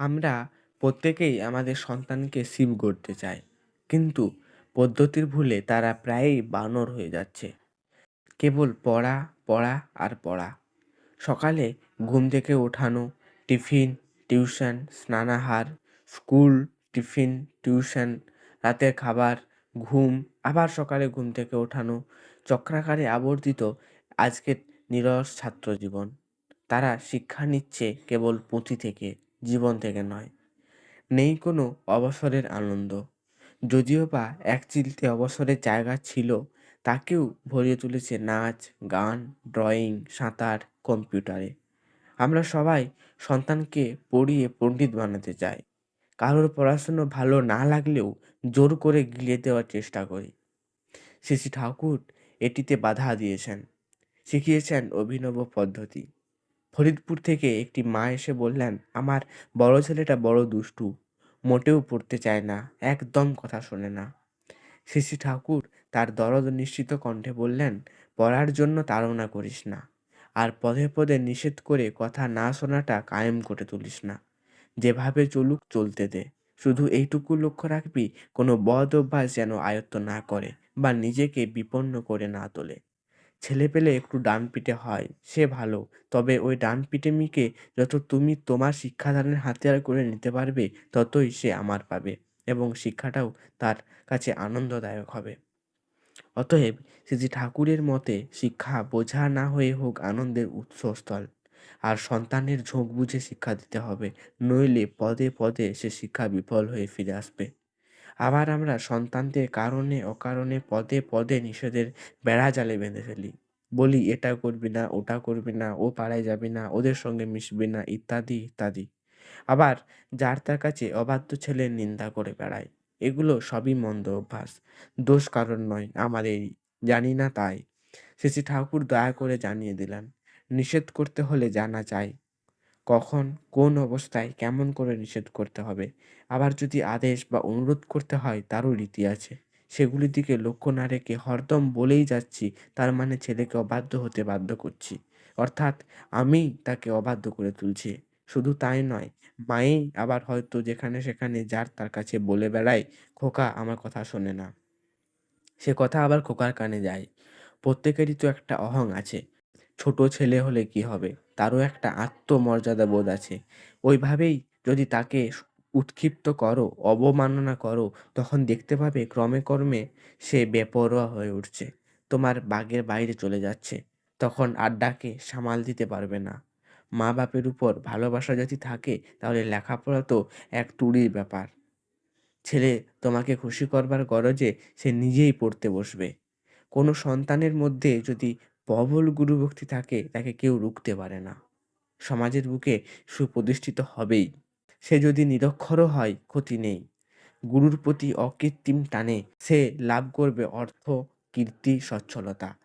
আমরা প্রত্যেকেই আমাদের সন্তানকে শিব গড়তে চাই। কিন্তু পদ্ধতির ভুলে তারা প্রায়ই বানর হয়ে যাচ্ছে। কেবল পড়া পড়া আর পড়া। সকালে ঘুম থেকে ওঠানো, টিফিন, টিউশন, স্নানাহার, স্কুল, টিফিন, টিউশন, রাতের খাবার, ঘুম, আবার সকালে ঘুম থেকে ওঠানো, চক্রাকারে আবর্তিত আজকের নিরস ছাত্র জীবন তারা শিক্ষা নিচ্ছে কেবল পুঁথি থেকে। জীবন থেকে নয়। নেই কোনো অবসরের আনন্দ। যদিও বা এক চিলতে অবসরের জায়গা ছিল, তাকেও ভরিয়ে তুলেছে নাচ, গান, ড্রয়িং, সাঁতার, কম্পিউটারে। আমরা সবাই সন্তানকে পড়িয়ে পণ্ডিত বানাতে চাই। কারোর পড়াশুনো ভালো না লাগলেও জোর করে গিলিয়ে দেওয়ার চেষ্টা করি। শ্রী ঠাকুর এটিতে বাধা দিয়েছেন। শিখিয়েছেন অভিনব পদ্ধতি। ফরিদপুর থেকে একটি মা এসে বললেন, আমার বড় ছেলেটা বড় দুষ্টু, মোটেও পড়তে চায় না, একদম কথা শোনে না। শ্রী ঠাকুর তার দরদ নিশ্চিত কণ্ঠে বললেন, পড়ার জন্য তাড়না করিস না, আর পদে পদে নিষেধ করে কথা না শোনাটা কায়েম করে তুলিস না। যেভাবে চলুক চলতে দে, শুধু এইটুকু লক্ষ্য রাখবি, কোনো বদ অভ্যাস যেন আয়ত্ত না করে বা নিজেকে বিপন্ন করে না তোলে। ছেলে পেলে একটু ডান পিটে হয়, সে ভালো। তবে ওই ডান পিটেমিকে যত তুমি তোমার শিক্ষাদানের হাতিয়ার করে নিতে পারবে, ততই সে আমার পাবে এবং শিক্ষাটাও তার কাছে আনন্দদায়ক হবে। অতএব শ্রী ঠাকুরের মতে শিক্ষা বোঝা না হয়ে হোক আনন্দের উৎসস্থল। আর সন্তানের ঝোঁক বুঝে শিক্ষা দিতে হবে, নইলে পদে পদে সে শিক্ষা বিফল হয়ে ফিরে আসবে। আবার আমরা সন্তানদের কারণে, অকারণে, পদে পদে নিষেধের বেড়া জালে বেঁধে ফেলি। বলি, এটা করবি না, ওটা করবি না, ও পাড়ায় যাবি না, ওদের সঙ্গে মিশবি না, ইত্যাদি ইত্যাদি। আবার যার তার কাছে অবাধ্য ছেলের নিন্দা করে বেড়ায়। এগুলো সবই মন্দ অভ্যাস। দোষ কারণ নয় আমাদেরই জানি না তাই। শ্রী ঠাকুর দয়া করে জানিয়ে দিলেন। নিষেধ করতে হলে জানা চাই। কখন কোন অবস্থায় কেমন করে নিষেধ করতে হবে? আবার যদি আদেশ বা অনুরোধ করতে হয়, তারও রীতি আছে। সেগুলির দিকে লক্ষ্য না রেখে হরদম বলেই যাচ্ছি, তার মানে ছেলেকে অবাধ্য হতে বাধ্য করছি। অর্থাৎ আমি তাকে অবাধ্য করে তুলছি। শুধু তাই নয়, মায়েই আবার হয়তো যেখানে সেখানে যার তার কাছে বলে বেড়ায়, খোকা আমার কথা শোনে না। সে কথা আবার খোকার কানে যায়। প্রত্যেকেরই তো একটা অহং আছে। ছোট ছেলে হলে কি হবে? তারও একটা আত্মমর্যাদা বোধ আছে। ওইভাবেই যদি তাকে উৎক্ষিপ্ত করো, অবমাননা করো, তখন দেখতে পাবে ক্রমে ক্রমে সে বেপরোয়া হয়ে উঠছে। তোমার বাগের বাইরে চলে যাচ্ছে। তখন আড্ডাকে সামাল দিতে পারবে না। মা বাপের উপর ভালোবাসা যদি থাকে, তাহলে লেখাপড়া তো এক তুড়ির ব্যাপার। ছেলে তোমাকে খুশি করবার গরজে সে নিজেই পড়তে বসবে। কোনো সন্তানের মধ্যে যদি প্রবল গুরুভক্তি থাকে, তাকে কেউ রুখতে পারে না। সমাজের বুকে সুপ্রতিষ্ঠিত হবেই। সে যদি নিরক্ষরও হয়, ক্ষতি নেই। গুরুর প্রতি অকৃত্রিম টানে, সে লাভ করবে অর্থ, কীর্তি, সচ্ছলতা।